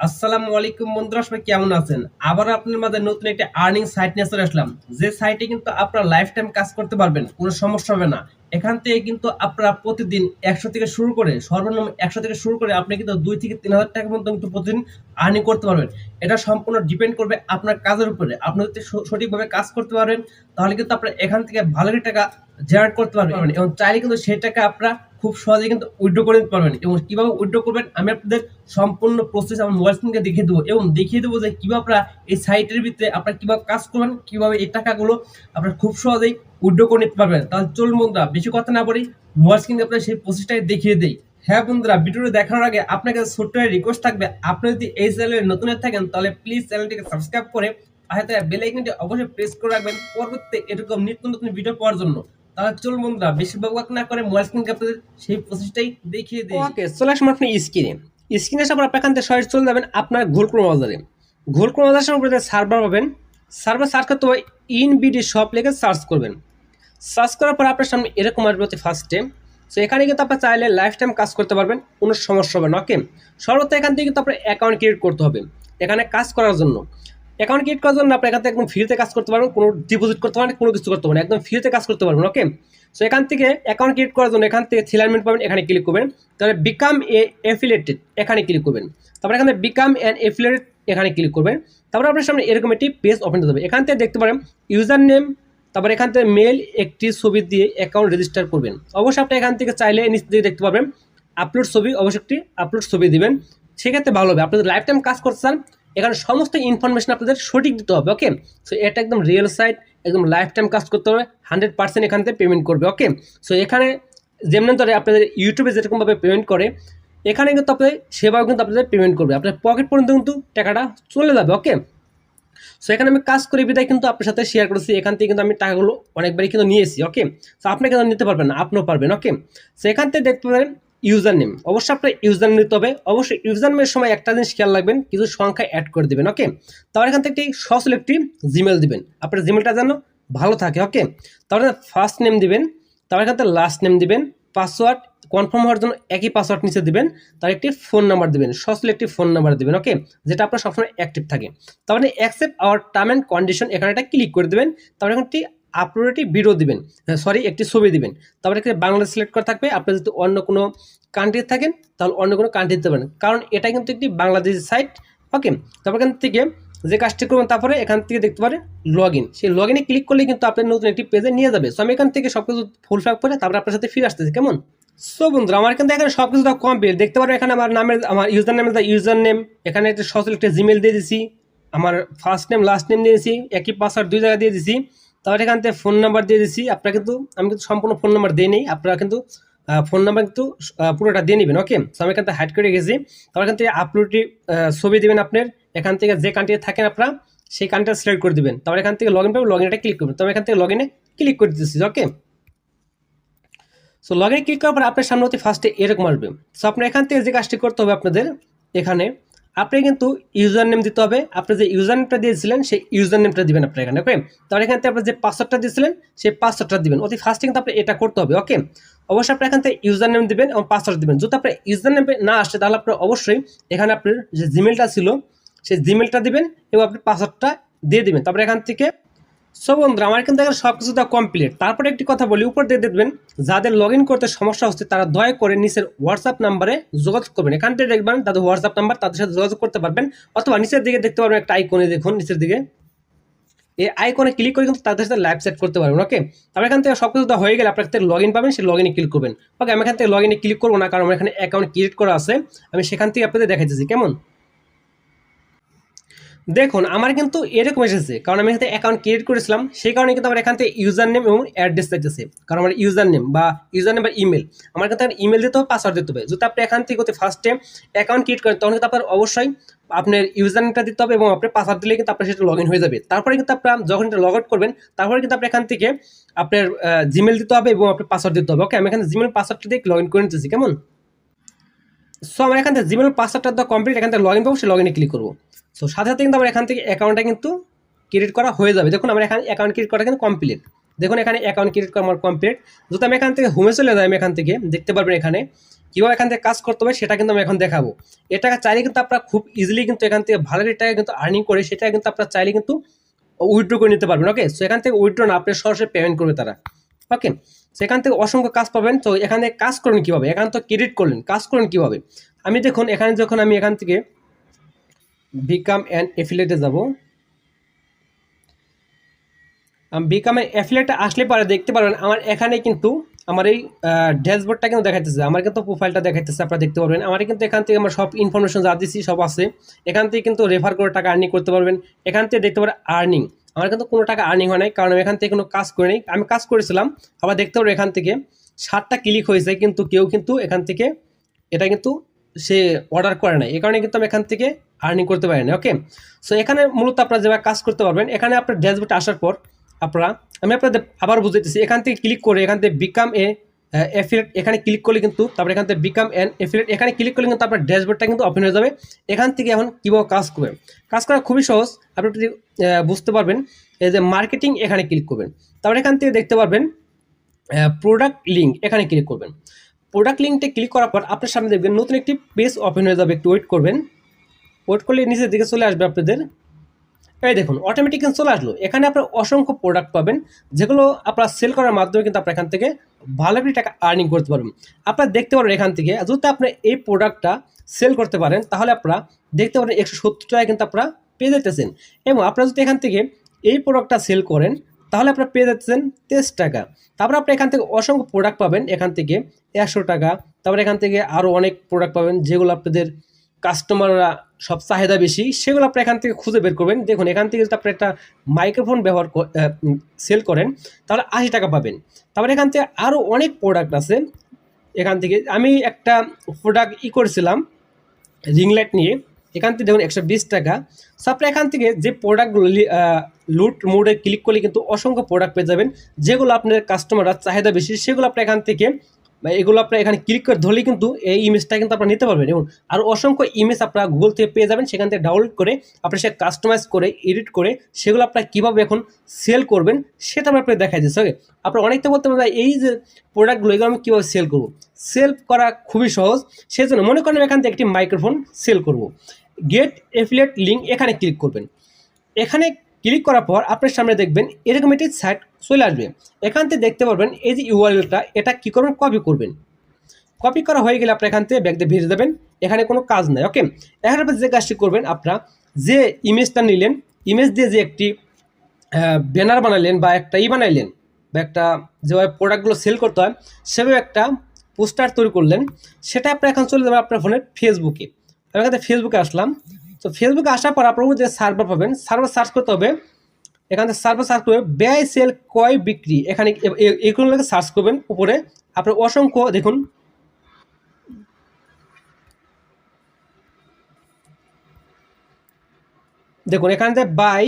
আসসালামু আলাইকুম বন্ধুরা, সবাই কেমন আছেন? আবার আপনার মাঝে নতুন একটা আর্নিং সাইট নিয়ে চলে আসলাম। যে সাইটে কিন্তু আপনারা লাইফ টাইম কাজ করতে পারবেন, কোনো সমস্যা হবে না। এখান থেকে কিন্তু আপনারা প্রতিদিন একশো থেকে শুরু করে, সর্বনিম্ন একশো থেকে শুরু করে আপনি কিন্তু দুই থেকে তিন হাজার টাকা পর্যন্ত কিন্তু প্রতিদিন আর্নিং করতে পারবেন। এটা সম্পূর্ণ ডিপেন্ড করবে আপনার কাজের উপরে। আপনি যদি সঠিকভাবে কাজ করতে পারবেন তাহলে কিন্তু আপনারা এখান থেকে ভালো টাকা জেনারেট করতে পারবেন। এবং চাইলে কিন্তু সেই টাকা আপনারা খুব সহজে কিন্তু উইথড্র করে নিতে পারবেন। এবং কীভাবে উইথড্র করবেন, আমি আপনাদের সম্পূর্ণ প্রসেস আমার মোবাইল স্ক্রিনকে দেখিয়ে দেবো এবং দেখিয়ে দেবো যে কীভাবে আপনারা এই সাইটের ভিতরে আপনারা কীভাবে কাজ করবেন, কীভাবে এই টাকাগুলো আপনারা খুব সহজেই উইথড্র করে নিতে পারবেন। তাহলে চলুন বন্ধুরা, বেশি কথা না বলি মোবাইল স্ক্রিনকে আপনারা সেই প্রসেসটাই দেখিয়ে দেই। হ্যাঁ বন্ধুরা, ভিডিওটা দেখানোর আগে আপনার কাছে ছোট্ট রিকোয়েস্ট থাকবে। আপনি যদি এই চ্যানেলে নতুন হয়ে থাকেন, তাহলে প্লিজ চ্যানেলটিকে সাবস্ক্রাইব করে থাকা বেল আইকনটি অবশ্যই প্রেস করে রাখবেন। পরবর্তী এরকম নিত্য নতুন ভিডিও পাওয়ার জন্য। তাহলে চলুন বন্ধুরা বেশি না করে মোবাইল সেই প্রসেসটাই দেখিয়ে ওকে, চলে আসুন আপনি স্ক্রিনে স্ক্রিনে আসার পর চলে যাবেন আপনার উপরে সার্ভার পাবেন। সার্ভার সার্চ করতে হবে শপ সার্চ করবেন। সার্চ করার পর আপনার সামনে এরকম আসবে হচ্ছে ফার্স্টে সো এখানে কিন্তু চাইলে লাইফ টাইম কাজ করতে পারবেন, কোনো সমস্যা হবে না ওকে সর্বত এখান থেকে কিন্তু আপনার অ্যাকাউন্ট ক্রিয়েট করতে হবে। এখানে কাজ করার জন্য। অ্যাকাউন্ট ক্রিয়েট করার জন্য আপনি এখান থেকে একদম ফ্রিতে কাজ করতে পারবেন, কোনো ডিপোজিট করতে পারবেন, কোনো কিছু করতে পারবেন একদম ফ্রিতে কাজ করতে পারবেন ওকে সো এখান থেকে অ্যাকাউন্ট ক্রিয়েট করার জন্য এখান থেকে থিলারমেন্ট পাবেন, এখানে ক্লিক করবেন। তারপরে বিকাম এ এফিলেটেড এখানে ক্লিক করবেন। তারপরে এখানে বিকাম অ্যান এফিলেটেড এখানে ক্লিক করবেন। তারপরে আপনার সামনে এরকম একটি পেজ ওপেন হতে হবে। এখান থেকে দেখতে পারেন ইউজার নেম তারপর এখান থেকে মেল একটি ছবি দিয়ে অ্যাকাউন্ট রেজিস্টার করবেন। অবশ্যই আপনি এখান থেকে চাইলে নিচ দিয়ে দেখতে পাবেন আপলোড ছবি, অবশ্যই একটি আপলোড ছবি দিবেন। সেক্ষেত্রে ভালো হবে। আপনাদের লাইফ টাইম কাজ করতে চান এখানে সমস্ত ইনফরমেশন আপনাদের সঠিক দিতে হবে ওকে সো এটা একদম রিয়েল সাইট একদম লাইফ টাইম কাজ করতে হবে হান্ড্রেড পার্সেন্ট এখান থেকে পেমেন্ট করবে ওকে সো এখানে যেমন ধরে আপনাদের ইউটিউবে যেরকমভাবে পেমেন্ট করে, এখানে কিন্তু আপনাদের সেবাও কিন্তু আপনাদের পেমেন্ট করবে। আপনার পকেট পর্যন্ত কিন্তু টাকাটা চলে যাবে ওকে সো এখানে আমি কাজ করি বিদায় কিন্তু আপনার সাথে শেয়ার করেছি, এখান থেকে কিন্তু আমি টাকাগুলো অনেকবারই কিন্তু নিয়েছি ওকে সো আপনি কিন্তু নিতে পারবেন আপনিও পারবেন ওকে সো এখান থেকে দেখতে পারেন ইউজার নেম অবশ্যই আপনার ইউজার নেম নিতে হবে। অবশ্যই ইউজার নেমের সময় একটা জিনিস খেয়াল রাখবেন, কিছু সংখ্যা অ্যাড করে দেবেন ওকে তারপর এখান থেকে একটি সসল একটি জিমেল দিবেন। আপনার জিমেলটা যেন ভালো থাকে ওকে তারপরে ফার্স্ট নেম দিবেন, তারপর এখান থেকে লাস্ট নেম দিবেন পাসওয়ার্ড কনফার্ম হওয়ার জন্য একই পাসওয়ার্ড নিচে দিবেন, তার একটি ফোন নাম্বার দিবেন সসল একটি ফোন নাম্বার দিবেন ওকে যেটা আপনার সবসময় অ্যাক্টিভ থাকে। তারপরে accept our term and condition এখানে একটা ক্লিক করে দেবেন, তারপরে এখানে একটি ভিডিও দিবেন সরি একটি ছবি দিবেন। তারপরে এখানে বাংলা সিলেক্ট করা থাকবে। আপনি যদি অন্য কোনো কান্ট্রি থাকেন, তাহলে অন্য কোনো কান্ট্রি দিতে পারেন। কারণ এটা কিন্তু একটি বাংলাদেশি সাইট ওকে তারপর এখান থেকে যে কাজটি করবেন, তারপরে এখান থেকে দেখতে পারেন লগ ইন সেই লগ ইনে ক্লিক করলে কিন্তু আপনার নতুন একটি পেজে নিয়ে যাবে। সো আমি এখান থেকে সব কিছু ফুল ফ্যাক করে তারপরে আপনার সাথে ফিরে আসতেছি, কেমন? সো বন্ধুরা, আমার কিন্তু এখানে সব কিছু কমপ্লিট দেখতে পারবেন এখানে আমার নামের, আমার ইউজার নেম ইউজার নেম এখানে একটা সচল একটা জিমেল দিয়ে দিছি। আমার ফার্স্ট নেম লাস্ট নেম দিয়ে দিছি। একই পাসওয়ার্ড দুই জায়গা দিয়ে দিছি। তারপরে এখান থেকে ফোন নাম্বার দিয়ে দিছি। আপনারা কিন্তু, আমি কিন্তু সম্পূর্ণ ফোন নাম্বার দিয়ে নিই। আপনারা কিন্তু ফোন নাম্বার কিন্তু পুরোটা দিয়ে নেবেন ওকে তো আমি এখান থেকে হাইড করে গেছি। তারপর এখান থেকে আপলোডটি ছবি দেবেন আপনার। এখান থেকে যে কান্ট্রি থাকেন আপনারা, সেই কান্ট্রিটা সিলেক্ট করে দিবেন। তারপর এখান থেকে লগ ইন পাবেন লগ ইনটা ক্লিক করবেন। তবে এখান থেকে লগ ইনে ক্লিক করে দিতেছি ওকে সো লগ ইনে ক্লিক করার পর আপনার সামনে হতে ফার্স্টে এরকম আসবে। সো আপনার এখান থেকে যে কাজটি করতে হবে আপনাদের, এখানে আপনি কিন্তু ইউজার নেম দিতে হবে। আপনি যে ইউজার নেমটা দিয়েছিলেন, সেই ইউজার নেমটা দিবেন আপনার এখানে ওকে তাহলে এখান থেকে আপনি যে পাসওয়ার্ডটা দিয়েছিলেন, সেই পাসওয়ার্ডটা দিবেন। অতি ফার্স্টে কিন্তু আপনি এটা করতে হবে ওকে অবশ্যই আপনি এখান থেকে ইউজার নেম দিবেন এবং পাসওয়ার্ড দিবেন। যদি আপনার ইউজার নেম না আসে, তাহলে আপনার অবশ্যই এখানে আপনার যে জিমেলটা ছিল, সেই জিমেলটা দিবেন এবং আপনি পাসওয়ার্ডটা দিয়ে দিবেন। তারপরে এখান থেকে সো বন্ধুরা, আমার কিন্তু এখানে সব কিছু কমপ্লিট তারপরে একটি কথা বলি, উপর দিয়ে দেখবেন, যাদের লগ করতে সমস্যা হচ্ছে, তারা দয়া করে নিচের হোয়াটসঅ্যাপ নাম্বারে যোগাযোগ করবেন। এখান থেকে দেখবেন, তাদের হোয়াটসঅ্যাপ নাম্বার তাদের সাথে যোগাযোগ করতে পারবেন। অথবা নিচের দিকে দেখতে পারবেন একটা আইকনে দেখুন, নিচের দিকে। এই আইকনে ক্লিক করে কিন্তু তাদের সাথে লাইভ সেট করতে পারবেন ওকে তারপর এখান থেকে সব কিছু হয়ে গেলে আপনার লগ ইন পাবেন, সেই লগ ইনে ক্লিক করবেন। ওকে আমি এখান থেকে লগ ইনে ক্লিক করব না, কারণ আমার এখানে অ্যাকাউন্ট ক্রিয়েট করা আছে। আমি সেখান থেকে আপনাদের দেখাইতেছি, কেমন? দেখুন, আমার কিন্তু এরকম এসেছে, কারণ আমি এখানে অ্যাকাউন্ট ক্রিয়েট করেছিলাম, সেই কারণে কিন্তু আমার এখান থেকে ইউজার নেম এবং অ্যাড্রেস চাইতেছে। কারণ আমার ইউজার নেম বা ইউজার নেম বা ইমেল আমার কিন্তু ইমেল দিতে হবে পাসওয়ার্ড দিতে হবে। যদি আপনি এখান থেকে ফার্স্টে অ্যাকাউন্ট ক্রিয়েট করেন, তখন কিন্তু আপনার অবশ্যই আপনার ইউজার নেমটা দিতে হবে এবং আপনার পাসওয়ার্ড দিলে কিন্তু আপনার সেটা লগ হয়ে যাবে। তারপরে কিন্তু আপনার যখন এটা লগ আউট করবেন, তারপরে কিন্তু আপনি এখান থেকে আপনার জিমেল দিতে হবে এবং আপনার পাসওয়ার্ড দিতে হবে। ওকে আমি এখানে জিমেল পাসওয়ার্ডটা দিয়ে লগ ইন করে নিতেছি, কেমন? সো আমার এখান থেকে জিমেল পাসওয়ার্ডটা কমপ্লিট এখান থেকে লগ ইন পাবো সে লগ ইনে ক্লিক করব। সো সাথে সাথে কিন্তু আমার এখান থেকে অ্যাকাউন্টটা কিন্তু ক্রিয়েট করা হয়ে যাবে। দেখুন, আমার এখানে অ্যাকাউন্ট ক্রিয়েট করা কিন্তু কমপ্লিট দেখুন, এখানে অ্যাকাউন্ট ক্রিয়েট করা আমার কমপ্লিট যদি আমি এখান থেকে হোমে চলে যাই, আমি এখান থেকে দেখতে পারবেন এখানে কীভাবে এখান থেকে কাজ করতে হবে, সেটা কিন্তু আমি এখন দেখাবো। এটা চাইলে কিন্তু আপনারা খুব ইজিলি কিন্তু এখান থেকে ভালো টাকা কিন্তু আর্নিং করে, সেটা কিন্তু আপনারা চাইলে কিন্তু উইথড্র করে নিতে পারবেন ওকে সো এখান থেকে উইথড্র না আপনি সরাসরি পেমেন্ট করবে তারা ওকে সেখান থেকে অসংখ্য কাজ পাবেন। তো, এখানে কাজ করলেন কীভাবে? এখান তো ক্রেডিট করলেন, কাজ করলেন কীভাবে? আমি দেখুন, এখানে যখন আমি এখান থেকে বিকাম অ্যান্ড এফিলেটে যাব। বিকামের অ্যাফিলেটে আসলে পারে দেখতে পারবেন। আমার এখানে কিন্তু আমার এই ড্যাশবোর্ডটা কিন্তু দেখাইতেছে। আমার কিন্তু প্রোফাইলটা দেখাইতেছে, আপনারা দেখতে পারবেন। আমার কিন্তু এখান থেকে আমার সব ইনফরমেশন যা দিচ্ছি সব আছে। এখান থেকে কিন্তু রেফার করে টাকা আর্নিং করতে পারবেন। এখান থেকে দেখতে পারেন আর্নিং আমার কিন্তু কোনো টাকা আর্নিং হয় নাই, কারণ আমি এখান থেকে কোনো কাজ করে নেই। আমি কাজ করেছিলাম, আবার দেখতে পারব এখান থেকে সাতটা ক্লিক হয়েছে, কিন্তু কেউ কিন্তু এখান থেকে এটা কিন্তু সে অর্ডার করে নাই। এই কারণে কিন্তু আমি এখান থেকে আর্নিং করতে পারি না ওকে সো এখানে মূলত আপনারা যেভাবে কাজ করতে পারবেন, এখানে আপনার ড্যাশবোর্ডে আসার পর আপনারা, আমি আপনাদের আবার বুঝাইতেছি, এখান থেকে ক্লিক করে এখান থেকে বিকাম এ এফিলেট এখানে ক্লিক করলে কিন্তু, তারপরে এখান থেকে বিকাম অ্যান এফিলেট এখানে ক্লিক করলে কিন্তু আপনার ড্যাশবোর্ডটা কিন্তু ওপেন হয়ে যাবে। এখান থেকে এখন কীভাবে কাজ করবে কাজ করা খুবই সহজ, আপনি বুঝতে পারবেন, এই যে মার্কেটিং এখানে ক্লিক করবেন। তারপরে এখান থেকে দেখতে পারবেন প্রোডাক্ট লিঙ্ক এখানে ক্লিক করবেন। প্রোডাক্ট লিঙ্কটা ক্লিক করার পর আপনার সামনে দেখবেন নতুন একটি পেজ ওপেন হয়ে যাবে। একটু ওয়েট করবেন। ওয়েট করলে নিচের দিকে চলে আসবে আপনাদের। এই দেখুন অটোমেটিক চলে আসলো। এখানে আপনার অসংখ্য প্রোডাক্ট পাবেন, যেগুলো আপনার সেল করার মাধ্যমে কিন্তু আপনার এখান থেকে ভালো করে টাকা আর্নিং করতে পারবেন। আপনারা দেখতে পারবেন এখান থেকে, যদি আপনি এই প্রোডাক্টটা সেল করতে পারেন, তাহলে আপনারা দেখতে পারেন একশো সত্তর টাকা কিন্তু আপনারা পেয়ে যেতেছেন এবং আপনারা যদি এখান থেকে এই প্রোডাক্টটা সেল করেন তাহলে আপনারা পেয়ে যাচ্ছেন তেইশ টাকা। তারপর আপনি এখান থেকে অসংখ্য প্রোডাক্ট পাবেন এখান থেকে একশো টাকা। তারপর এখান থেকে আরও অনেক প্রোডাক্ট পাবেন যেগুলো আপনাদের কাস্টমাররা সব চাহিদা বেশি। সেগুলো আপনি এখান থেকে খুঁজে বের করবেন। দেখুন, এখান থেকে যদি আপনি একটা মাইক্রোফোন ব্যবহার সেল করেন, তাহলে আশি টাকা পাবেন। তারপরে এখান থেকে আরও অনেক প্রোডাক্ট আছে। এখান থেকে আমি একটা প্রোডাক্ট ই করেছিলাম রিং লাইট নিয়ে। এখান থেকে দেখুন একশো বিশ টাকা। সো আপনি এখান থেকে যে প্রোডাক্টগুলো লুট মোডে ক্লিক করলে কিন্তু অসংখ্য প্রোডাক্ট পেয়ে যাবেন। যেগুলো আপনার কাস্টমাররা চাহিদা বেশি, সেগুলো আপনি এখান থেকে, বা এগুলো আপনার এখানে ক্লিক করে ধরলে কিন্তু এই ইমেজটা কিন্তু আপনারা নিতে পারবেন। এবং আর অসংখ্য ইমেজ আপনারা গুগল থেকে পেয়ে যাবেন। সেখান থেকে ডাউনলোড করে আপনি সে কাস্টমাইজ করে এডিট করে সেগুলো আপনারা কীভাবে এখন সেল করবেন, সেটা আমি আপনাকে দেখাই দিচ্ছি। ওকে আপনারা অনেকটা বলতে পারেন এই যে প্রোডাক্টগুলো এগুলো আমি কীভাবে সেল করব? সেল করা খুবই সহজ। সেই জন্য মনে করেন এখান থেকে একটি মাইক্রোফোন সেল করব। গেট এফিলিয়েট লিঙ্ক এখানে ক্লিক করবেন। এখানে ক্লিক করার পর আপনার সামনে দেখবেন এরকম একটি সাইট চলে আসবে। এখান থেকে দেখতে পারবেন এই যে ইউআরএলটা এটা কী করবেন? কপি করবেন। কপি করা হয়ে গেলে আপনি এখান থেকে ব্যাগ দিয়ে ভেজে দেবেন। এখানে কোনো কাজ নাই ওকে এখন আপনি যে কাজটি করবেন, আপনারা যে ইমেজটা নিলেন ইমেজ দিয়ে যে একটি ব্যানার বানালেন বা একটা ই বানাইলেন, বা একটা যেভাবে প্রোডাক্টগুলো সেল করতে হয়, সেভাবে একটা পোস্টার তৈরি করলেন, সেটা আপনি এখন চলে যাবেন আপনার ফোনের ফেসবুকে আমি এখান ফেসবুকে আসলাম। তো ফেসবুকে আসার পর আপনার যে সার্ভার পাবেন সার্ভার সার্চ করতে হবে। এখান থেকে সার্ভার সার্চ করবে ব্যয় সেল ক্রয় বিক্রি? এখানে এগুলো সার্চ করবেন উপরে। আপনার অসংখ্য, দেখুন। দেখুন, এখান বাই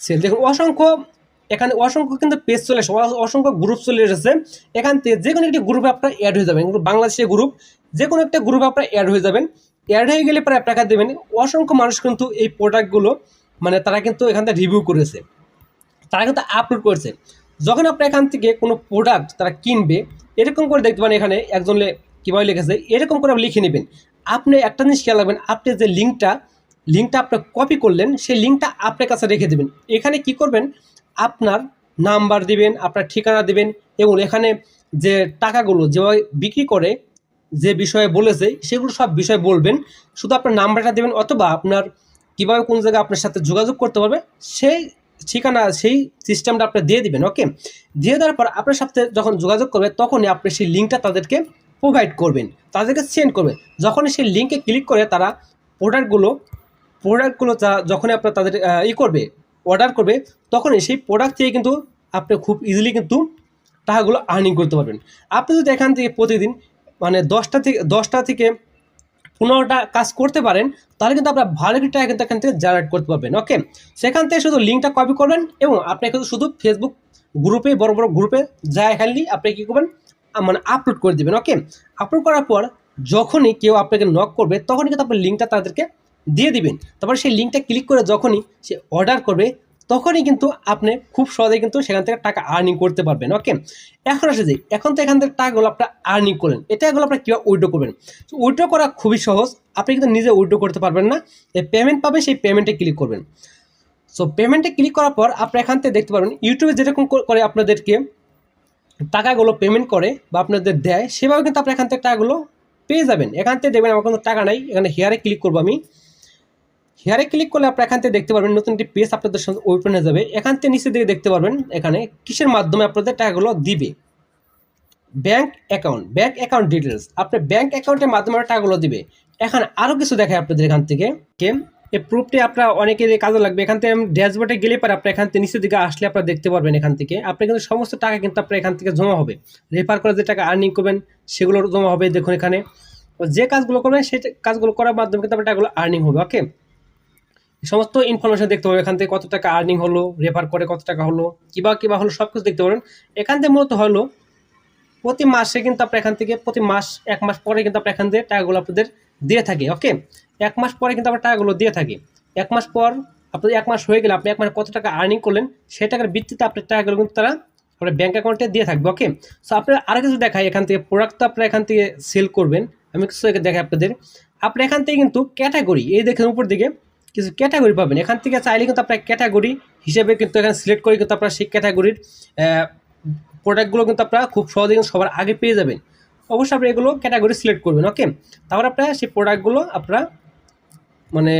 সেল দেখুন, অসংখ্য এখানে অসংখ্য কিন্তু পেজ চলে এসেছে অসংখ্য গ্রুপ চলে এসেছে। এখান থেকে যে কোনো একটি গ্রুপে আপনার অ্যাড হয়ে যাবেন বাংলাদেশের গ্রুপ যে কোনো একটা গ্রুপে আপনার অ্যাড হয়ে যাবেন। অ্যাড হয়ে গেলে পরে টাকা দেবেন। অসংখ্য মানুষ কিন্তু এই প্রোডাক্টগুলো মানে তারা কিন্তু এখান থেকে রিভিউ করেছে। তারা কিন্তু আপলোড করেছে। যখন আপনি এখান থেকে কোনো প্রোডাক্ট তারা কিনবে, এরকম করে দেখতে পান এখানে একজন কীভাবে লিখেছে, এরকম করে লিখে নেবেন। আপনি একটা জিনিস খেয়াল রাখবেন, আপনি যে লিঙ্কটা লিঙ্কটা আপনি কপি করলেন, সেই লিঙ্কটা আপনার কাছে রেখে দেবেন। এখানে কি করবেন আপনার নাম্বার দিবেন, আপনার ঠিকানা দিবেন এবং এখানে যে টাকাগুলো যেভাবে বিক্রি করে যে বিষয়ে বলেছে, সেগুলো সব বিষয় বলবেন। শুধু আপনার নাম্বারটা দেবেন অথবা আপনার কীভাবে কোন জায়গায় আপনার সাথে যোগাযোগ করতে পারবে, সেই ঠিকানা, সেই সিস্টেমটা আপনি দিয়ে দিবেন ওকে দিয়ে দেওয়ার পর আপনার সাথে যখন যোগাযোগ করবে, তখনই আপনি সেই লিঙ্কটা তাদেরকে প্রোভাইড করবেন, তাদেরকে সেন্ড করবেন। যখনই সেই লিঙ্কে ক্লিক করে তারা প্রোডাক্টগুলো প্রোডাক্টগুলো যা- যখনই আপনার তাদের ই করবে অর্ডার করবে তখনই সেই প্রোডাক্ট থেকে কিন্তু আপনি খুব ইজিলি কিন্তু টাকাগুলো আর্নিং করতে পারবেন। আপনি যদি এখান থেকে প্রতিদিন মানে দশটা থেকে দশটা থেকে পনেরোটা কাজ করতে পারেন, তাহলে কিন্তু আপনার ভালো কিছু টাকা কিন্তু এখান থেকে জেনারেট করতে পারবেন ওকে সেখান থেকে শুধু লিঙ্কটা কপি করবেন এবং আপনি কিন্তু শুধু ফেসবুক গ্রুপে বড় বড় গ্রুপে যা খালি আপনি কী করবেন মানে আপলোড করে দেবেন ওকে আপলোড করার পর যখনই কেউ আপনাকে নক করবে, তখনই কিন্তু আপনার লিঙ্কটা তাদেরকে দিয়ে দিবেন। তারপরে সেই লিঙ্কটা ক্লিক করে যখনই সে অর্ডার করবে, তখনই কিন্তু আপনি খুব সহজে কিন্তু সেখান থেকে টাকা আর্নিং করতে পারবেন ওকে এখন আসে যে, এখন তো এখান থেকে টাকাগুলো আপনার আর্নিং করলেন, এটা এগুলো আপনার কীভাবে উইড্রো করবেন? উইড্রো করা খুবই সহজ, আপনি কিন্তু নিজে উইড্রো করতে পারবেন না পেমেন্ট পাবে সেই পেমেন্টে ক্লিক করবেন। সো পেমেন্টে ক্লিক করার পর আপনি এখান থেকে দেখতে পারবেন ইউটিউবে যেরকম কর- করে আপনাদেরকে টাকাগুলো পেমেন্ট করে বা আপনাদের দেয়, সেভাবে কিন্তু আপনি এখান থেকে টাকাগুলো পেয়ে যাবেন। এখান থেকে দেখবেন আমার কোনো টাকা নাই, এখানে হেয়ারে ক্লিক করব আমি। হেয়ারে ক্লিক করলে আপনি এখান থেকে দেখতে পারবেন নতুন একটি পেজ আপনাদের সাথে ওপেন হয়ে যাবে। এখান থেকে নিচে দিকে দেখতে পারবেন এখানে কিসের মাধ্যমে আপনাদের টাকাগুলো দিবে। Bank account bank account details আপনার ব্যাংক অ্যাকাউন্টের মাধ্যমে টাকাগুলো দিবে। এখানে আরও কিছু দেখায় আপনাদের এখান থেকে। কে এই প্রুফটি আপনার অনেকের কাজে লাগবে। এখান থেকে ড্যাশবোর্ডে গেলে পরে আপনার এখান থেকে নিচের দিকে আসলে আপনারা দেখতে পারবেন এখান থেকে। আপনি কিন্তু সমস্ত টাকা কিন্তু আপনার এখান থেকে জমা হবে। রেফার করে যে টাকা আর্নিং করবেন, সেগুলো জমা হবে। দেখুন এখানে। যে কাজগুলো করবেন, সেই কাজগুলো করার মাধ্যমে কিন্তু আপনার টাকাগুলো আর্নিং হবে। ওকে সমস্ত ইনফরমেশন দেখতে পাবেন। এখান থেকে কত টাকা আর্নিং হলো রেফার করে কত টাকা হলো, কিবা কিবা হলো সব কিছু দেখতে পারেন। এখান থেকে মূলত হলো, প্রতি মাসে কিন্তু আপনার এখান থেকে, প্রতি মাস, এক মাস পরে কিন্তু আপনার এখান থেকে টাকাগুলো আপনাদের দিয়ে থাকে ওকে এক মাস পরে কিন্তু আপনার টাকাগুলো দিয়ে থাকে। এক মাস পর আপনাদের, এক মাস হয়ে গেলে আপনি এক মাস কত টাকা আর্নিং করলেন, সেই টাকার ভিত্তিতে আপনার টাকাগুলো কিন্তু তারা আপনার ব্যাঙ্ক অ্যাকাউন্টে দিয়ে থাকবে ওকে সো আপনার আরও কিছু দেখায় এখান থেকে প্রোডাক্ট তো আপনারা এখান থেকে সেল করবেন। আমি কিছু দেখাই আপনাদের। আপনি এখান থেকে কিন্তু ক্যাটাগরি এই দেখেন উপর দিকে কিছু ক্যাটাগরি পাবেন। এখান থেকে চাইলে কিন্তু আপনার ক্যাটাগরি হিসেবে কিন্তু এখানে সিলেক্ট করে কিন্তু আপনার সেই ক্যাটাগরির প্রোডাক্টগুলো কিন্তু আপনারা খুব সহজে কিন্তু সবার আগে পেয়ে যাবেন। অবশ্যই আপনি এগুলো ক্যাটাগরি সিলেক্ট করবেন ওকে তারপর আপনারা সেই প্রোডাক্টগুলো আপনারা মানে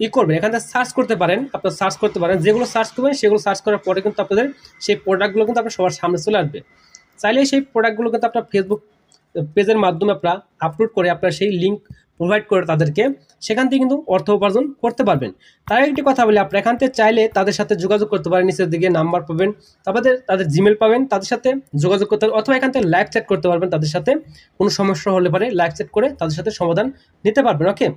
ই করবেন। এখান থেকে সার্চ করতে পারেন, আপনারা সার্চ করতে পারেন। যেগুলো সার্চ করবেন, সেগুলো সার্চ করার পরে কিন্তু আপনাদের সেই প্রোডাক্টগুলো কিন্তু আপনার সবার সামনে চলে আসবে। চাইলে সেই প্রোডাক্টগুলো কিন্তু আপনার ফেসবুক পেজের মাধ্যমে আপনারা আপলোড করে আপনারা সেই লিঙ্ক প্রোভাইড করে তাদেরকে, সেখান থেকে কিন্তু অর্থ উপার্জন করতে পারবেন। তার একটি কথা বলি, আপনারা এখান থেকে চাইলে তাদের সাথে যোগাযোগ করতে পারেন, নিচের দিকে নাম্বার পাবেন, তারপরে তাদের জিমেল পাবেন, তাদের সাথে যোগাযোগ করতে পারেন, অথবা এখান থেকে লাইভ চ্যাট করতে পারবেন তাদের সাথে। কোনো সমস্যা হলে পারে লাইভ চ্যাট করে তাদের সাথে সমাধান নিতে পারবেন ওকে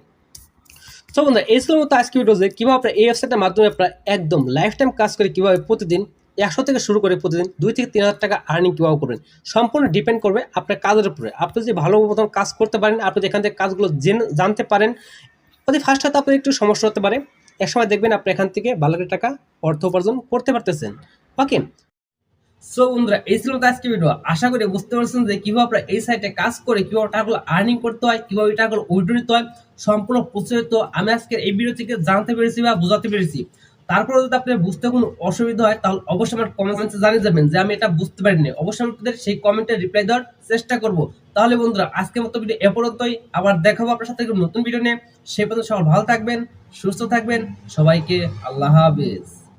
সো বন্ধুরা, এই ছিল মতো আজকে ভিডিওতে কীভাবে আপনার এই ওয়েবসাইটের মাধ্যমে আপনারা একদম লাইফ টাইম কাজ করে কীভাবে প্রতিদিন একশো থেকে শুরু করে প্রতিদিন দুই থেকে তিন হাজার টাকা আর্নিং কীভাবে করবেন? সম্পূর্ণ ডিপেন্ড করবে আপনার কাজের উপরে। আপনি যদি ভালো মতন কাজ করতে পারেন, আপনি যদি এখান থেকে কাজগুলো জেনে, জানতে পারেন যদি ফার্স্ট হয়তো আপনার একটু সমস্যা হতে পারে। এক সময় দেখবেন আপনি এখান থেকে ভালো করে টাকা অর্থ উপার্জন করতে পারতেছেন। ওকে সো বন্ধুরা, এই ছিল আজকে ভিডিও আশা করি বুঝতে পারছেন যে কীভাবে আপনারা এই সাইটে কাজ করে কীভাবে টাকাগুলো আর্নিং করতে হয়, কীভাবে টাকাগুলো উইড্রো নিতে হয়, সম্পূর্ণ প্রচলিত। আমি আজকে এই ভিডিও থেকে জানতে পেরেছি বা বোঝাতে পেরেছি। তারপরে যদি আপনার বুঝতে কোনো অসুবিধা হয়, তাহলে অবশ্যই আমার কমেন্টসে জানিয়ে যাবেন যে আমি এটা বুঝতে পারিনি। অবশ্যই আপনাদের সেই কমেন্টে রিপ্লাই দেওয়ার চেষ্টা করব। তাহলে বন্ধুরা, আজকের মতো ভিডিও এ পর্যন্তই। আবার দেখাবো আপনার সাথে নতুন ভিডিও নিয়ে। সে পর্যন্ত সবাই ভালো থাকবেন, সুস্থ থাকবেন। সবাইকে আল্লাহ হাফেজ।